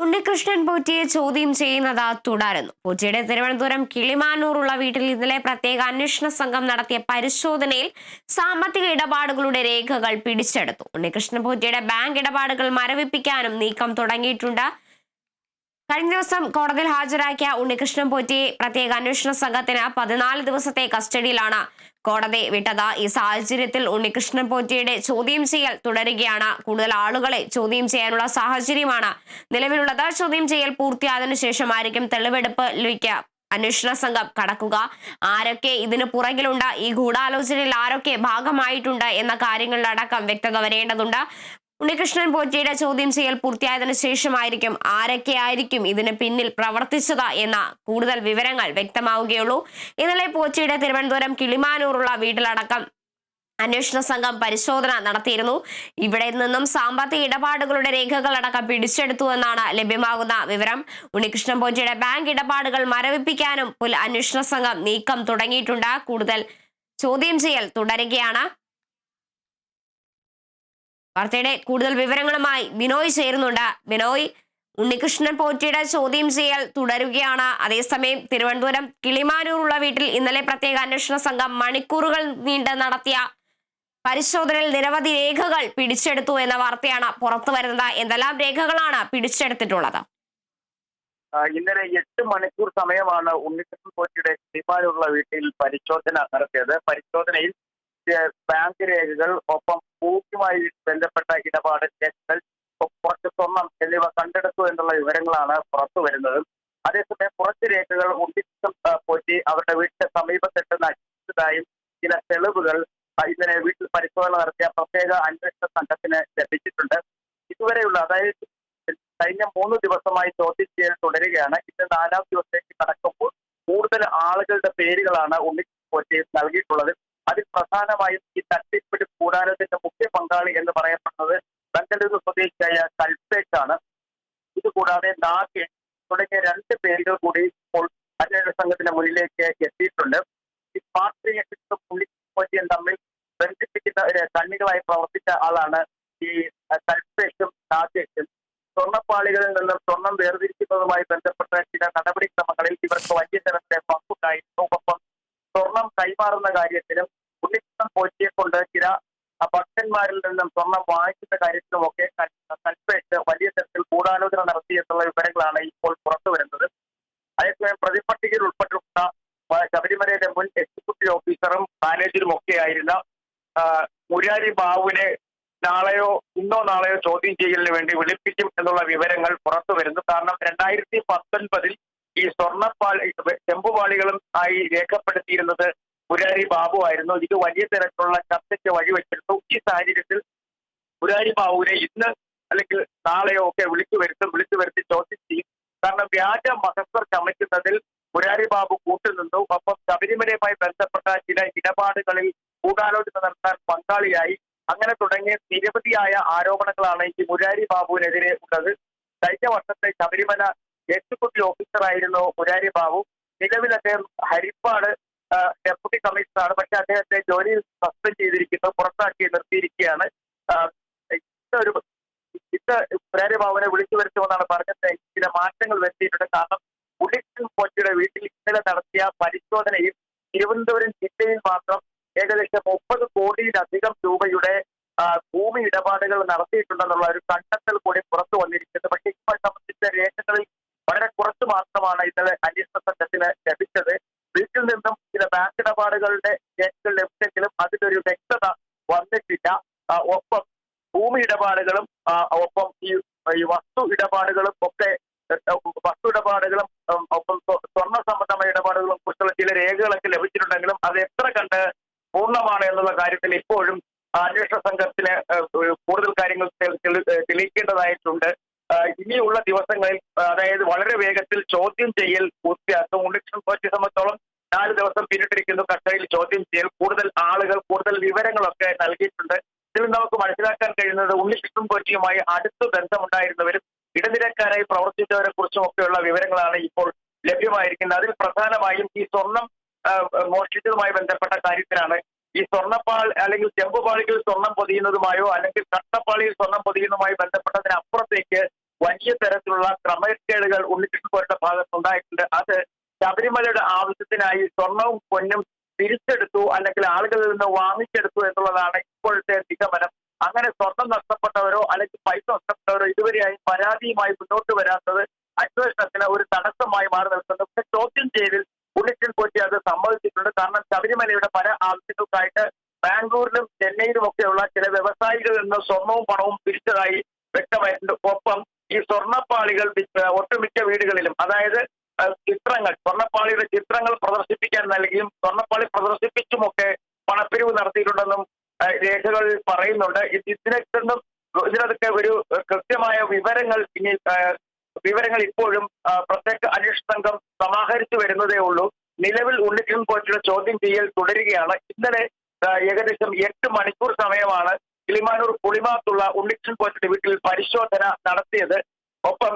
ഉണ്ണികൃഷ്ണൻ പോറ്റിയെ ചോദ്യം ചെയ്യുന്നത് തുടരുന്നു. പോറ്റിയുടെ തിരുവനന്തപുരം കിളിമാനൂറുള്ള വീട്ടിൽ ഇന്നലെ പ്രത്യേക അന്വേഷണ സംഘം നടത്തിയ പരിശോധനയിൽ സാമ്പത്തിക ഇടപാടുകളുടെ രേഖകൾ പിടിച്ചെടുത്തു. ഉണ്ണികൃഷ്ണൻ പോറ്റിയുടെ ബാങ്ക് ഇടപാടുകൾ മരവിപ്പിക്കാനും നീക്കം തുടങ്ങിയിട്ടുണ്ട്. കഴിഞ്ഞ ദിവസം കോടതിയിൽ ഹാജരാക്കിയ ഉണ്ണികൃഷ്ണൻ പോറ്റി പ്രത്യേക അന്വേഷണ സംഘത്തിന് പതിനാല് ദിവസത്തെ കസ്റ്റഡിയിലാണ് കോടതി വിട്ടത്. ഈ സാഹചര്യത്തിൽ ഉണ്ണികൃഷ്ണൻ പോറ്റിയുടെ ചോദ്യം ചെയ്യൽ തുടരുകയാണ്. കൂടുതൽ ആളുകളെ ചോദ്യം ചെയ്യാനുള്ള സാഹചര്യമാണ് നിലവിലുള്ളത്. ചോദ്യം ചെയ്യൽ പൂർത്തിയായതിനു ശേഷമായിരിക്കും തെളിവെടുപ്പ് തെളിവെടുപ്പിലേക്ക് അന്വേഷണ സംഘം കടക്കുക. ആരൊക്കെ ഇതിന് പുറകിലുണ്ട്? ഈ ഗൂഢാലോചനയിൽ ആരൊക്കെ ഭാഗമായിട്ടുണ്ട്? എന്ന കാര്യങ്ങളിലടക്കം വ്യക്തത വരേണ്ടതുണ്ട്. ഉണ്ണികൃഷ്ണൻ പോറ്റിയുടെ ചോദ്യം ചെയ്യൽ പൂർത്തിയായതിനു ശേഷമായിരിക്കും ആരൊക്കെയായിരിക്കും ഇതിന് പിന്നിൽ പ്രവർത്തിച്ചത് എന്ന കൂടുതൽ വിവരങ്ങൾ വ്യക്തമാവുകയുള്ളൂ. ഇന്നലെ പോറ്റിയുടെ തിരുവനന്തപുരം കിളിമാനൂറുള്ള വീട്ടിലടക്കം അന്വേഷണ സംഘം പരിശോധന നടത്തിയിരുന്നു. ഇവിടെ നിന്നും സാമ്പത്തിക ഇടപാടുകളുടെ രേഖകളടക്കം പിടിച്ചെടുത്തു എന്നാണ് ലഭ്യമാകുന്ന വിവരം. ഉണ്ണികൃഷ്ണൻ പോറ്റിയുടെ ബാങ്ക് ഇടപാടുകൾ മരവിപ്പിക്കാനും അന്വേഷണ സംഘം നീക്കം തുടങ്ങിയിട്ടുണ്ട്. കൂടുതൽ ചോദ്യം ചെയ്യൽ തുടരുകയാണ്. വാർത്തയുടെ കൂടുതൽ വിവരങ്ങളുമായി ബിനോയ് ചേരുന്നുണ്ട്. ബിനോയ് ഉണ്ണികൃഷ്ണൻ പോറ്റിയുടെ ചോദ്യം ചെയ്യൽ തുടരുകയാണ്. അതേസമയം തിരുവനന്തപുരം കിളിമാനൂറുള്ള വീട്ടിൽ ഇന്നലെ പ്രത്യേക അന്വേഷണ സംഘം മണിക്കൂറുകൾ നീണ്ട് നടത്തിയ പരിശോധനയിൽ നിരവധി രേഖകൾ പിടിച്ചെടുത്തു എന്ന വാർത്തയാണ് പുറത്തു വരുന്നത്. എന്തെല്ലാം രേഖകളാണ് പിടിച്ചെടുത്തിട്ടുള്ളത്? ഇന്നലെ എട്ട് മണിക്കൂർ സമയമാണ് ഉണ്ണികൃഷ്ണൻ പോറ്റിയുടെ കിളിമാനൂറുള്ള വീട്ടിൽ പരിശോധന നടത്തിയത്. പരിശോധനയിൽ ബാങ്ക് രേഖകൾ ഒപ്പം ഭൂമിയുമായി ബന്ധപ്പെട്ട ഇടപാട് രേഖകൾ കുറച്ച് സ്വർണം എന്നിവ കണ്ടെടുത്തു എന്നുള്ള വിവരങ്ങളാണ് പുറത്തു വരുന്നത്. അതേസമയം കുറച്ച് രേഖകൾ ഒട്ടിച്ചു പോറ്റി അവരുടെ വീടിന്റെ സമീപത്തെട്ട് നശിച്ചതായും ചില തെളിവുകൾ ഇന്നലെ വീട്ടിൽ പരിശോധന നടത്തിയ പ്രത്യേക അന്വേഷണ സംഘത്തിന് ലഭിച്ചിട്ടുണ്ട്. ഇതുവരെയുള്ള അതായത് കഴിഞ്ഞ മൂന്ന് ദിവസമായി ചോദ്യം ചെയ്യൽ തുടരുകയാണ്. ഇന്ന് നാലാം ദിവസത്തേക്ക് കടക്കുമ്പോൾ കൂടുതൽ ആളുകളുടെ പേരുകളാണ് ഉണ്ണിപ്പോറ്റി പോറ്റി നൽകിയിട്ടുള്ളത്. അതിൽ പ്രധാനമായും ഈ കൂടാരത്തിന്റെ മുഖ്യ പങ്കാളി എന്ന് പറയപ്പെടുന്നത് ബംഗളൂരു സ്വദേശിയായ കൽപേഷ് ആണ് ഇതുകൂടാതെ നാഗേഷ് തുടങ്ങിയ രണ്ട് പേരുകൾ കൂടി ഇപ്പോൾ അന്വേഷണ സംഘത്തിന്റെ മുന്നിലേക്ക് എത്തിയിട്ടുണ്ട്. ഈ പാർട്ടിയെ ഉണ്ണികൃഷ്ണൻ തമ്മിൽ ബന്ധിപ്പിക്കുന്ന ഒരു കണ്ണികളായി പ്രവർത്തിച്ച ആളാണ് ഈ കൽപേഷും നാഗേഷും. സ്വർണപ്പാളികളിൽ നിന്ന് സ്വർണം വേർതിരിക്കുന്നതുമായി ബന്ധപ്പെട്ട ചില നടപടിക്രമങ്ങളിൽ ഇവർക്ക് വലിയ തരത്തിലെ പങ്കുണ്ടായിരുന്നു. ഒപ്പം സ്വർണം കൈമാറുന്ന കാര്യത്തിലും ഉണ്ണികൃഷ്ണൻ പോറ്റിയെ കൊണ്ട് ചില ആ, ഭക്തന്മാരിൽ നിന്നും സ്വർണം വാങ്ങിക്കുന്ന കാര്യത്തിലുമൊക്കെ ഒക്കെ കൽപ്പേറ്റ് വലിയ തരത്തിൽ ഗൂഢാലോചന നടത്തിയിട്ടുള്ള വിവരങ്ങളാണ് ഇപ്പോൾ പുറത്തു വരുന്നത്. അതേസമയം പ്രതിപട്ടികയിൽ ഉൾപ്പെട്ടിട്ടുള്ള ശബരിമലയുടെ മുൻ എക്സിക്യൂട്ടീവ് ഓഫീസറും മാനേജറും ഒക്കെ ആയിരുന്ന മുരാരി ബാബുവിനെ നാളെയോ ഇന്നോ നാളെയോ ചോദ്യം ചെയ്യലിന് വേണ്ടി വിളിപ്പിക്കും എന്നുള്ള വിവരങ്ങൾ പുറത്തു വരുന്നു. കാരണം രണ്ടായിരത്തി പത്തൊൻപതിൽ ഈ സ്വർണപ്പാളി ചെമ്പുപാളികളും ആയി രേഖപ്പെടുത്തിയിരുന്നത് മുരാരി ബാബു ആയിരുന്നു. ഇത് വലിയ തരത്തിലുള്ള ചർച്ചയ്ക്ക് വഴിവെച്ചിരുന്നു ഈ സാഹചര്യത്തിൽ മുരാരി ബാബുവിനെ ഇന്ന് അല്ലെങ്കിൽ നാളെയോ ഒക്കെ വിളിച്ചു വരുത്തും വിളിച്ചു വരുത്തി ചോദ്യം ചെയ്യും. കാരണം വ്യാജ മഹസ്വർ ചമയ്ക്കുന്നതിൽ മുരാരി ബാബു കൂട്ടുനിന്നു ഒപ്പം ശബരിമലയുമായി ബന്ധപ്പെട്ട ചില ഇടപാടുകളിൽ ഗൂഢാലോചന നടത്താൻ പങ്കാളിയായി. അങ്ങനെ തുടങ്ങിയ നിരവധിയായ ആരോപണങ്ങളാണ് ഈ മുരാരി ബാബുവിനെതിരെ ഉള്ളത്. കഴിഞ്ഞ വർഷത്തെ ശബരിമല എക്സിക്യൂട്ടീവ് ഓഫീസറായിരുന്നു മുരാരി ബാബു. നിലവിൽ അദ്ദേഹം ഹരിപ്പാട് ഡെപ്യൂട്ടി കമ്മീഷണറാണ് പക്ഷെ അദ്ദേഹത്തെ ജോലിയിൽ സസ്പെൻഡ് ചെയ്തിരിക്കുന്നു പുറത്താക്കി നിർത്തിയിരിക്കുകയാണ്. ഒരു ഇന്ന് പ്രേരബാബുനെ വിളിച്ചു വരുത്തുമെന്നാണ് പറഞ്ഞത്. ചില മാറ്റങ്ങൾ വരുത്തിയിട്ടുണ്ട്. കാരണം ഉണ്ണികൃഷ്ണൻ കൊച്ചിയുടെ വീട്ടിൽ ഇന്നലെ നടത്തിയ പരിശോധനയിൽ തിരുവനന്തപുരം ജില്ലയിൽ മാത്രം ഏകദേശം മുപ്പത് കോടിയിലധികം രൂപയുടെ ഭൂമി ഇടപാടുകൾ നടത്തിയിട്ടുണ്ടെന്നുള്ള ഒരു കണ്ടെത്തൽ കൂടി പുറത്തു വന്നിരിക്കുന്നത് പക്ഷേ ഇപ്പോൾ സംബന്ധിച്ച രേഖകളിൽ വളരെ കുറച്ച് മാത്രമാണ് ഇന്നലെ അന്വേഷണ സംഘത്തിന് ലഭിച്ചത് വീട്ടിൽ നിന്നും ചില ബാങ്ക് ഇടപാടുകളുടെ രേഖകൾ ലഭിച്ചെങ്കിലും അതിലൊരു വ്യക്തത വന്നിട്ടില്ല. ഒപ്പം ഭൂമി ഇടപാടുകളും ഒപ്പം ഈ വസ്തു ഇടപാടുകളും ഒക്കെ വസ്തു ഇടപാടുകളും ഒപ്പം സ്വർണ സംബന്ധമായ ഇടപാടുകളും കുറിച്ചുള്ള ചില രേഖകളൊക്കെ ലഭിച്ചിട്ടുണ്ടെങ്കിലും അത് എത്ര കണ്ട് പൂർണമാണ് എന്നുള്ള കാര്യത്തിൽ ഇപ്പോഴും അന്വേഷണ സംഘത്തിന് കൂടുതൽ കാര്യങ്ങൾ തെളി- തെളി- തെളിയിക്കേണ്ടതായിട്ടുണ്ട്. ഇനിയുള്ള ദിവസങ്ങളിൽ അതായത് വളരെ വേഗത്തിൽ ചോദ്യം ചെയ്യൽ പൂർത്തിയാക്കും. ഉണ്ണികൃഷ്ണൻ സംബന്ധിച്ചോളം നാല് ദിവസം പിന്നിട്ടിരിക്കുന്നു. കസ്റ്റഡിയിൽ ചോദ്യം ചെയ്യൽ. കൂടുതൽ ആളുകൾ കൂടുതൽ വിവരങ്ങളൊക്കെ നൽകിയിട്ടുണ്ട്. ഇതിൽ നമുക്ക് മനസ്സിലാക്കാൻ കഴിയുന്നത് ഉണ്ണികൃഷ്ണൻ പോറ്റിയുമായി അടുത്ത് ബന്ധമുണ്ടായിരുന്നവരും ഇടനിലക്കാരായി പ്രവർത്തിച്ചവരെ കുറിച്ചും ഒക്കെയുള്ള വിവരങ്ങളാണ് ഇപ്പോൾ ലഭ്യമായിരിക്കുന്നത്. അതിൽ പ്രധാനമായും ഈ സ്വർണം മോഷ്ടിച്ചതുമായി ബന്ധപ്പെട്ട കാര്യത്തിലാണ്. ഈ സ്വർണപ്പാൾ അല്ലെങ്കിൽ ചെമ്പുപാളികൾ സ്വർണം പൊതിയുന്നതുമായോ അല്ലെങ്കിൽ കട്ടപ്പാളിയിൽ സ്വർണം പൊതിയുന്നതുമായി ബന്ധപ്പെട്ടതിനപ്പുറത്തേക്ക് വലിയ തരത്തിലുള്ള ക്രമക്കേടുകൾ ഉണ്ണികൃഷ്ണൻ പോരുടെ ഭാഗത്തുണ്ടായിട്ടുണ്ട് അത് ശബരിമലയുടെ ആവശ്യത്തിനായി സ്വർണവും പൊന്നും തിരിച്ചെടുത്തു അല്ലെങ്കിൽ ആളുകളിൽ നിന്ന് വാങ്ങിച്ചെടുത്തു എന്നുള്ളതാണ് ഇപ്പോഴത്തെ നിഗമനം. അങ്ങനെ സ്വർണം നഷ്ടപ്പെട്ടവരോ അല്ലെങ്കിൽ പൈസ നഷ്ടപ്പെട്ടവരോ ഇതുവരെയായി പരാതിയുമായി മുന്നോട്ട് വരാത്തത് അന്വേഷണത്തിന് ഒരു തടസ്സമായി മാറി നിൽക്കുന്നു. പക്ഷെ ചോദ്യം ചെയ്തിൽ ഉണ്ണിക്കൻ പോറ്റി അത് സമ്മതിച്ചിട്ടുണ്ട്. കാരണം ശബരിമലയുടെ പല ആവശ്യങ്ങൾക്കായിട്ട് ബാംഗ്ലൂരിലും ചെന്നൈയിലും ഒക്കെയുള്ള ചില വ്യവസായികളിൽ നിന്ന് സ്വർണവും പണവും പിരിച്ചതായി വ്യക്തമായിട്ടുണ്ട്. ഒപ്പം ഈ സ്വർണപ്പാളികൾ വി- ഒട്ടുമിക്ക വീടുകളിലും അതായത് ചിത്രങ്ങൾ. സ്വർണപ്പാളിയുടെ ചിത്രങ്ങൾ പ്രദർശിപ്പിക്കാൻ നൽകിയും സ്വർണപ്പാളി പ്രദർശിപ്പിച്ചുമൊക്കെ പണപ്പിരിവ് നടത്തിയിട്ടുണ്ടെന്നും രേഖകൾ പറയുന്നുണ്ട്. ഇതിനെ ഇതിനൊക്കെ ഒരു കൃത്യമായ വിവരങ്ങൾ ഇനി വിവരങ്ങൾ ഇപ്പോഴും പ്രത്യേക അന്വേഷണ സംഘം സമാഹരിച്ചു വരുന്നതേ ഉള്ളൂ. നിലവിൽ ഉണ്ണിക്കൃഷ്ണൻ കോച്ചിയുടെ ചോദ്യം ചെയ്യൽ തുടരുകയാണ്. ഇന്നലെ ഏകദേശം എട്ട് മണിക്കൂർ സമയമാണ് കിളിമാനൂർ പുളിമാത്തുള്ള ഉണ്ണികൃഷ്ണൻ കോച്ചിയുടെ വീട്ടിൽ പരിശോധന നടത്തിയത്. ഒപ്പം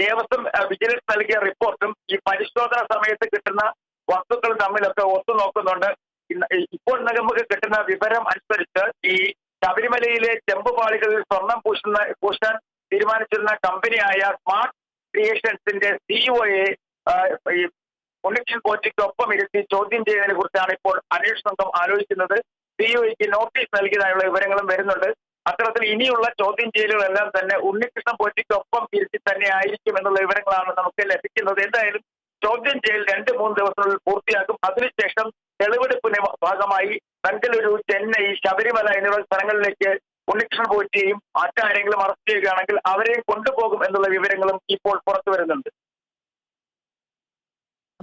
ദേവസ്വം വിജിലൻസ് നൽകിയ റിപ്പോർട്ടും ഈ പരിശോധന സമയത്ത് കിട്ടുന്ന വസ്തുക്കൾ തമ്മിലൊക്കെ ഒത്തു നോക്കുന്നുണ്ട്. ഇപ്പോൾ നമുക്ക് കിട്ടുന്ന വിവരം അനുസരിച്ച് ഈ ശബരിമലയിലെ ചെമ്പുപാളികളിൽ സ്വർണം പൂശുന്ന പൂശാൻ തീരുമാനിച്ചിരുന്ന കമ്പനിയായ സ്മാർട്ട് ക്രിയേഷൻസിന്റെ സിഇഒയെ ഈ ഉണ്ണികൃഷ്ണൻ പോറ്റിക്കൊപ്പം ഇരുത്തി ചോദ്യം ചെയ്തതിനെ കുറിച്ചാണ് ഇപ്പോൾ അന്വേഷണ സംഘം ആലോചിക്കുന്നത്. സിഇഒയ്ക്ക് നോട്ടീസ് നൽകിയതായുള്ള വിവരങ്ങളും വരുന്നുണ്ട്. അത്തരത്തിൽ ഇനിയുള്ള ചോദ്യം ചെയ്യലുകളെല്ലാം തന്നെ ഉണ്ണികൃഷ്ണൻ പോറ്റിക്കൊപ്പം തിരിച്ചു തന്നെ ആയിരിക്കും എന്നുള്ള വിവരങ്ങളാണ് നമുക്ക് ലഭിക്കുന്നത്. എന്തായാലും ചോദ്യം ചെയ്യൽ രണ്ട് മൂന്ന് ദിവസങ്ങളിൽ പൂർത്തിയാക്കും. അതിനുശേഷം തെളിവെടുപ്പിന് ഭാഗമായി ബംഗളൂരു ചെന്നൈ ശബരിമല എന്നിവ സ്ഥലങ്ങളിലേക്ക് ഉണ്ണികൃഷ്ണൻ പോറ്റിയെയും മറ്റാരെങ്കിലും അറസ്റ്റ് ചെയ്യുകയാണെങ്കിൽ അവരെയും കൊണ്ടുപോകും എന്നുള്ള വിവരങ്ങളും ഇപ്പോൾ പുറത്തു വരുന്നുണ്ട്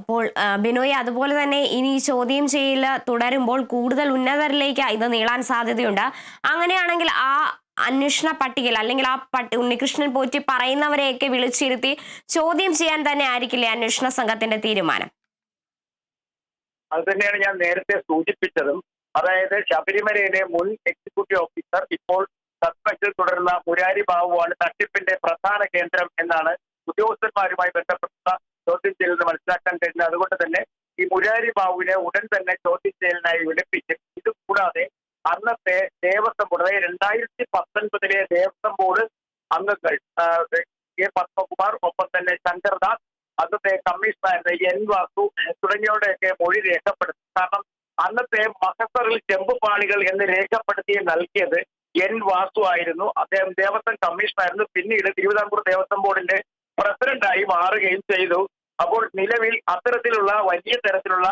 അപ്പോൾ ബിനോയ് അതുപോലെ തന്നെ ഇനി ചോദ്യം ചെയ്യൽ തുടരുമ്പോൾ കൂടുതൽ ഉന്നതരിലേക്ക് ഇത് നീളാൻ സാധ്യതയുണ്ട്. അങ്ങനെയാണെങ്കിൽ ആ അന്വേഷണ പട്ടികയിൽ അല്ലെങ്കിൽ ആ പട്ടി ഉണ്ണികൃഷ്ണൻ പോറ്റി പറയുന്നവരെയൊക്കെ വിളിച്ചിരുത്തി ചോദ്യം ചെയ്യാൻ തന്നെ ആയിരിക്കില്ലേ അന്വേഷണ സംഘത്തിന്റെ തീരുമാനം? അത് തന്നെയാണ് ഞാൻ നേരത്തെ സൂചിപ്പിച്ചതും. അതായത് ശബരിമലയിലെ മുൻ എക്സിക്യൂട്ടീവ് ഓഫീസർ ഇപ്പോൾ സസ്പെൻഷനിൽ തുടരുന്ന മുരാരി ബാബുവാണ് തട്ടിപ്പിന്റെ പ്രധാന കേന്ദ്രം എന്നാണ് ഉദ്യോഗസ്ഥന്മാരുമായി ബന്ധപ്പെട്ട ചോദ്യം ചെയ്യലിന് മനസ്സിലാക്കാൻ കഴിഞ്ഞത് അതുകൊണ്ട് തന്നെ ഈ മുരാരി ബാബുവിനെ ഉടൻ തന്നെ ചോദ്യം ചെയ്യലിനായി വിളിപ്പിക്കും ഇത് കൂടാതെ അന്നത്തെ ദേവസ്വം ബോർഡ് അതായത് രണ്ടായിരത്തി പത്തൊൻപതിലെ ദേവസ്വം ബോർഡ് അംഗങ്ങൾ കെ പത്മകുമാർ ഒപ്പം തന്നെ ശങ്കർദാസ് അന്നത്തെ കമ്മീഷണറായിരുന്ന എൻ വാസു തുടങ്ങിയവരുടെയൊക്കെ മൊഴി രേഖപ്പെടുത്തി. കാരണം അന്നത്തെ മഹസറിൽ ചെമ്പുപാളികൾ എന്ന് രേഖപ്പെടുത്തി നൽകിയത് എൻ വാസു ആയിരുന്നു. അദ്ദേഹം ദേവസ്വം കമ്മീഷണറായിരുന്നു. പിന്നീട് തിരുവിതാംകൂർ ദേവസ്വം ബോർഡിന്റെ പ്രസിഡന്റായി മാറുകയും ചെയ്തു. അപ്പോൾ നിലവിൽ അത്തരത്തിലുള്ള വലിയ തരത്തിലുള്ള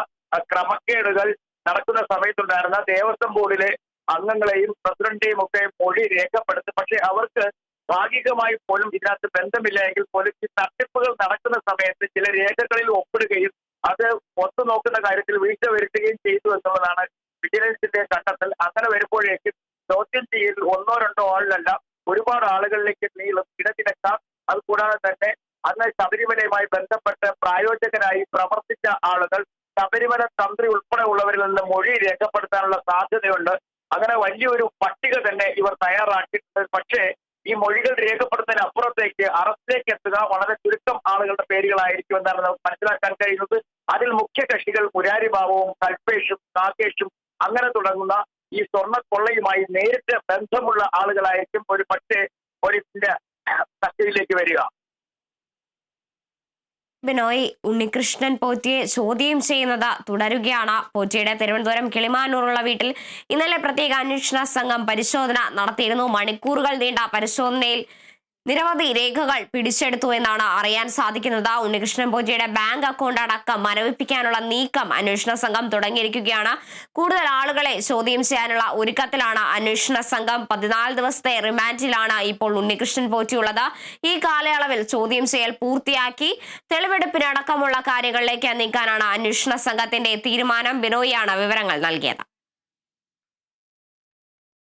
ക്രമക്കേടുകൾ നടക്കുന്ന സമയത്തുണ്ടായിരുന്ന ദേവസ്വം ബോർഡിലെ അംഗങ്ങളെയും പ്രസിഡന്റിനെയും ഒക്കെ മൊഴി രേഖപ്പെടുത്തി. പക്ഷെ അവർക്ക് ഭാഗികമായി പോലും ഇതിനകത്ത് ബന്ധമില്ല എങ്കിൽ പോലും ഈ തട്ടിപ്പുകൾ നടക്കുന്ന സമയത്ത് ചില രേഖകളിൽ ഒപ്പിടുകയും അത് ഒത്തു നോക്കുന്ന കാര്യത്തിൽ വീഴ്ച വരുത്തുകയും ചെയ്തു എന്നുള്ളതാണ് വിജിലൻസിന്റെ കണ്ടെത്തൽ അങ്ങനെ വരുമ്പോഴേക്കും ചോദ്യം ചെയ്യൽ ഒന്നോ രണ്ടോ ആളിലല്ല ഒരുപാട് ആളുകളിലേക്ക് നീളും ഇടതിടക്കാം അത് കൂടാതെ തന്നെ അന്ന് ശബരിമലയുമായി ബന്ധപ്പെട്ട് പ്രായോജകരായി പ്രവർത്തിച്ച ആളുകൾ ശബരിമല തന്ത്രി ഉൾപ്പെടെ ഉള്ളവരിൽ നിന്ന് മൊഴി രേഖപ്പെടുത്താനുള്ള സാധ്യതയുണ്ട്. അങ്ങനെ വലിയൊരു പട്ടിക തന്നെ ഇവർ തയ്യാറാക്കിയിട്ടുണ്ട്. പക്ഷേ ഈ മൊഴികൾ രേഖപ്പെടുത്തുന്നതിന് അപ്പുറത്തേക്ക് അറസ്റ്റിലേക്ക് എത്തുക വളരെ ചുരുക്കം ആളുകളുടെ പേരുകളായിരിക്കും എന്നാണ് നമുക്ക് മനസ്സിലാക്കാൻ കഴിയുന്നത്. അതിൽ മുഖ്യ കക്ഷികൾ മുരാരി ബാബുവും കൽപേഷും കാക്കേഷും അങ്ങനെ തുടങ്ങുന്ന ഈ സ്വർണക്കൊള്ളയുമായി നേരിട്ട് ബന്ധമുള്ള ആളുകളായിരിക്കും ഒരു പക്ഷേ പോലീസിന്റെ കസ്റ്റഡിയിലേക്ക് വരിക. ബിനോയ് ഉണ്ണികൃഷ്ണൻ പോറ്റിയെ ചോദ്യം ചെയ്യുന്നത് തുടരുകയാണ്. പോറ്റിയുടെ തിരുവനന്തപുരം കിളിമാനൂറുള്ള വീട്ടിൽ ഇന്നലെ പ്രത്യേക അന്വേഷണ സംഘം പരിശോധന നടത്തിയിരുന്നു. മണിക്കൂറുകൾ നീണ്ട പരിശോധനയിൽ നിരവധി രേഖകൾ പിടിച്ചെടുത്തു എന്നാണ് അറിയാൻ സാധിക്കുന്നത്. ഉണ്ണികൃഷ്ണൻ പോറ്റിയുടെ ബാങ്ക് അക്കൗണ്ട് അടക്കം മരവിപ്പിക്കാനുള്ള നീക്കം അന്വേഷണ സംഘം തുടങ്ങിയിരിക്കുകയാണ്. കൂടുതൽ ആളുകളെ ചോദ്യം ചെയ്യാനുള്ള ഒരുക്കത്തിലാണ് അന്വേഷണ സംഘം. പതിനാല് ദിവസത്തെ റിമാൻഡിലാണ് ഇപ്പോൾ ഉണ്ണികൃഷ്ണൻ പോറ്റിയുള്ളത് ഈ കാലയളവിൽ ചോദ്യം ചെയ്യൽ പൂർത്തിയാക്കി തെളിവെടുപ്പിനടക്കമുള്ള കാര്യങ്ങളിലേക്ക് നീക്കാനാണ് അന്വേഷണ സംഘത്തിന്റെ തീരുമാനം. ബിനോയിയാണ് വിവരങ്ങൾ നൽകിയത്.